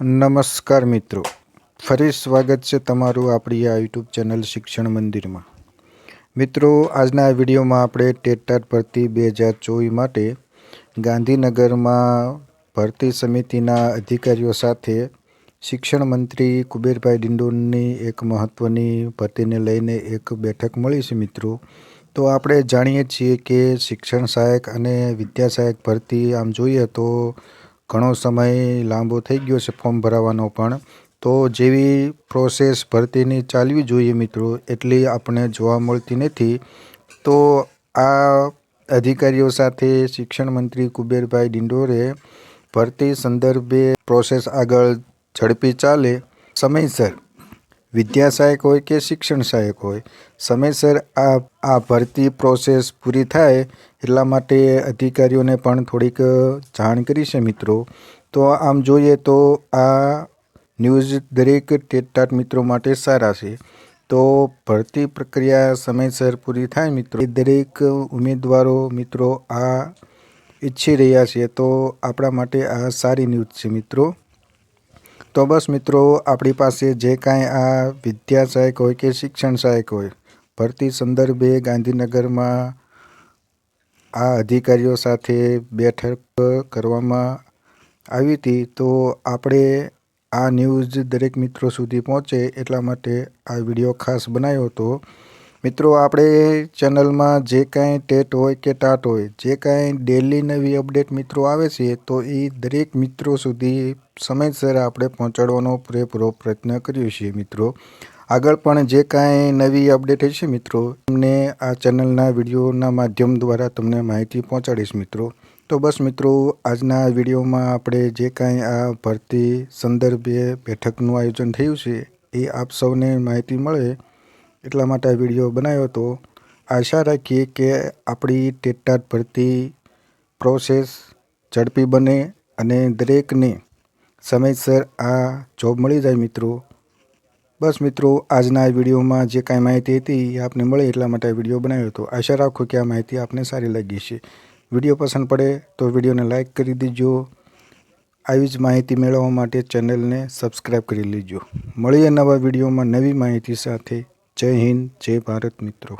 નમસ્કાર મિત્રો. ફરી સ્વાગત છે તમારું આપણી આ યુટ્યુબ ચેનલ શિક્ષણ મંદિરમાં. મિત્રો, આજના વિડીયોમાં આપણે ટેટાટ ભરતી બે હજાર ચોવીસ માટે ગાંધીનગરમાં ભરતી સમિતિના અધિકારીઓ સાથે શિક્ષણ મંત્રી કુબેરભાઈ ડિંડોરની એક મહત્ત્વની ભરતીને લઈને એક બેઠક મળી છે મિત્રો. તો આપણે જાણીએ છીએ કે શિક્ષણ સહાયક અને વિદ્યા સહાયક ભરતી આમ જોઈએ તો ઘણો સમય લાંબો થઈ ગયો છે ફોર્મ ભરાવાનો પણ. તો જેવી પ્રોસેસ ભરતીની ચાલવી જોઈએ મિત્રો, એટલી આપણે જોવા મળતી નથી. તો આ અધિકારીઓ સાથે શિક્ષણ મંત્રી કુબેરભાઈ ડિંડોરે ભરતી સંદર્ભે પ્રોસેસ આગળ ઝડપી ચાલે. સમયસર વિદ્યા સહાયક હોય કે શિક્ષણ સહાયક હોય, સમયસર આ આ ભરતી પ્રોસેસ પૂરી થાય એટલા માટે અધિકારીઓને પણ થોડીક જાણ કરી છે મિત્રો. તો આમ જોઈએ તો આ ન્યૂઝ દરેક ટેટાટ મિત્રો માટે સારા છે. તો ભરતી પ્રક્રિયા સમયસર પૂરી થાય મિત્રો. દરેક ઉમેદવારો મિત્રો આ ઈચ્છી રહ્યા છે. તો આપણા માટે આ સારી ન્યૂઝ છે મિત્રો. તો બસ મિત્રો, આપણી પાસે જે કાંઈ આ વિદ્યા સહાયક હોય કે શિક્ષણ સહાયક હોય, ભરતી સંદર્ભે ગાંધીનગરમાં આ અધિકારીઓ સાથે બેઠક કરવામાં આવી હતી. તો આપણે આ ન્યૂઝ દરેક મિત્રો સુધી પહોંચે એટલા માટે આ વીડિયો ખાસ બનાવ્યો હતો. મિત્રો, આપણે ચેનલમાં જે કાંઈ ટેટ હોય કે ટાટ હોય, જે કાંઈ ડેલી નવી અપડેટ મિત્રો આવે છે, તો એ દરેક મિત્રો સુધી સમયસર આપણે પહોંચાડવાનો પૂરેપૂરો પ્રયત્ન કર્યો છીએ મિત્રો. આગળ પણ જે કાંઈ નવી અપડેટ હશે મિત્રો, તમને આ ચેનલના વિડીયોના માધ્યમ દ્વારા તમને માહિતી પહોંચાડીશ મિત્રો. તો બસ મિત્રો, આજના વિડીયોમાં આપણે જે કાંઈ આ ભરતી સંદર્ભે બેઠકનું આયોજન થયું છે, એ આપ સૌને માહિતી મળે. એટલા માટે આ વીડિયો બનાવ્યો હતો. આશા રાખીએ કે આપણી ટેટાટ ભરતી પ્રોસેસ ઝડપી બને અને દરેકને સમયસર આ જોબ મળી જાય મિત્રો. બસ મિત્રો, આજના વિડીયોમાં જે કાંઈ માહિતી હતી એ આપને મળે એટલા માટે આ વીડિયો બનાવ્યો હતો. આશા રાખો કે આ માહિતી આપને સારી લાગી છે વીડિયો પસંદ પડે તો વિડીયોને લાઇક કરી દીજો. આવી જ માહિતી મેળવવા માટે ચેનલને સબસ્ક્રાઈબ કરી લેજો. મળીએ નવા વિડીયોમાં નવી માહિતી સાથે. જય હિન્દ જય ભારત મિત્રો.